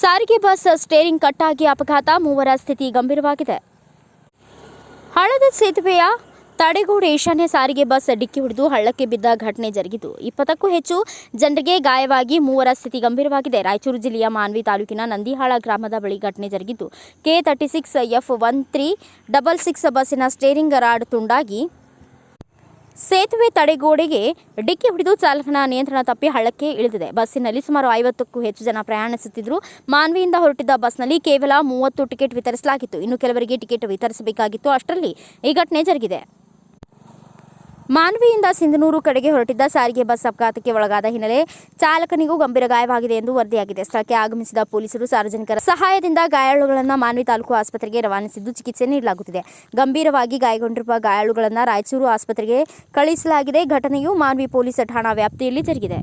ಸಾರಿಗೆ bus steering ಕಟ್ಟಾಗಿ ಅಪಘಾತ. ಮೂವರ ಸ್ಥಿತಿ ಗಂಭೀರವಾಗಿದೆ. ಹಳ್ಳದ ಸೇತುವೆಯ ತಡೆಗೋಡೆ ಈಶಾನ್ಯ ಸಾರಿಗೆ ಬಸ್ ಡಿಕ್ಕಿ ಹೊಡೆದು ಹಳ್ಳಕ್ಕೆ ಬಿದ್ದ ಘಟನೆ ಜರುಗಿತು. ಇಪ್ಪತ್ತಕ್ಕೂ ಹೆಚ್ಚು ಜನರಿಗೆ ಗಾಯವಾಗಿ ಮೂವರ ಸ್ಥಿತಿ ಗಂಭೀರವಾಗಿದೆ. ರಾಯಚೂರು ಜಿಲ್ಲೆಯ ಮಾನ್ವಿ ತಾಲೂಕಿನ ನಂದಿಹಾಳ ಗ್ರಾಮದ ಬಳಿ ಘಟನೆ ಜರುಗಿತು. K thirty six F one three double six ಬಸ್ಸಿನ ಸ್ಟೇರಿಂಗ್ ರಾಡ್ ತುಂಡಾಗಿ ಸೇತುವೆ ತಡೆಗೋಡೆಗೆ ಡಿಕ್ಕಿ ಹೊಡೆದು ಚಾಲಕನ ನಿಯಂತ್ರಣ ತಪ್ಪಿ ಹಳ್ಳಕ್ಕೆ ಇಳಿದಿದೆ. ಬಸ್ಸಿನಲ್ಲಿ ಸುಮಾರು ಐವತ್ತಕ್ಕೂ ಹೆಚ್ಚು ಜನ ಪ್ರಯಾಣಿಸುತ್ತಿದ್ದರು. ಮಾನ್ವಿಯಿಂದ ಹೊರಟಿದ್ದ ಬಸ್ನಲ್ಲಿ ಕೇವಲ ಮೂವತ್ತು ಟಿಕೆಟ್ ವಿತರಿಸಲಾಗಿತ್ತು. ಇನ್ನು ಕೆಲವರಿಗೆ ಟಿಕೆಟ್ ವಿತರಿಸಬೇಕಾಗಿತ್ತು. ಅಷ್ಟರಲ್ಲಿ ಈ ಘಟನೆ ಜರುಗಿದೆ. ಮಾನ್ವಿಯಿಂದ ಸಿಂಧನೂರು ಕಡೆಗೆ ಹೊರಟಿದ್ದ ಸಾರಿಗೆ ಬಸ್ ಅಪಘಾತಕ್ಕೆ ಒಳಗಾದ ಹಿನ್ನೆಲೆ ಚಾಲಕನಿಗೂ ಗಂಭೀರ ಗಾಯವಾಗಿದೆ ಎಂದು ವರದಿಯಾಗಿದೆ. ಸ್ಥಳಕ್ಕೆ ಆಗಮಿಸಿದ ಪೊಲೀಸರು ಸಾರ್ವಜನಿಕರ ಸಹಾಯದಿಂದ ಗಾಯಾಳುಗಳನ್ನು ಮಾನ್ವಿ ತಾಲೂಕು ಆಸ್ಪತ್ರೆಗೆ ರವಾನಿಸಿದ್ದು ಚಿಕಿತ್ಸೆ ನೀಡಲಾಗುತ್ತಿದೆ. ಗಂಭೀರವಾಗಿ ಗಾಯಗೊಂಡಿರುವ ಗಾಯಾಳುಗಳನ್ನು ರಾಯಚೂರು ಆಸ್ಪತ್ರೆಗೆ ಕಳುಹಿಸಲಾಗಿದೆ ಘಟನೆಯು ಮಾನ್ವಿ ಪೊಲೀಸ್ ಠಾಣಾ ವ್ಯಾಪ್ತಿಯಲ್ಲಿ ಜರುಗಿದೆ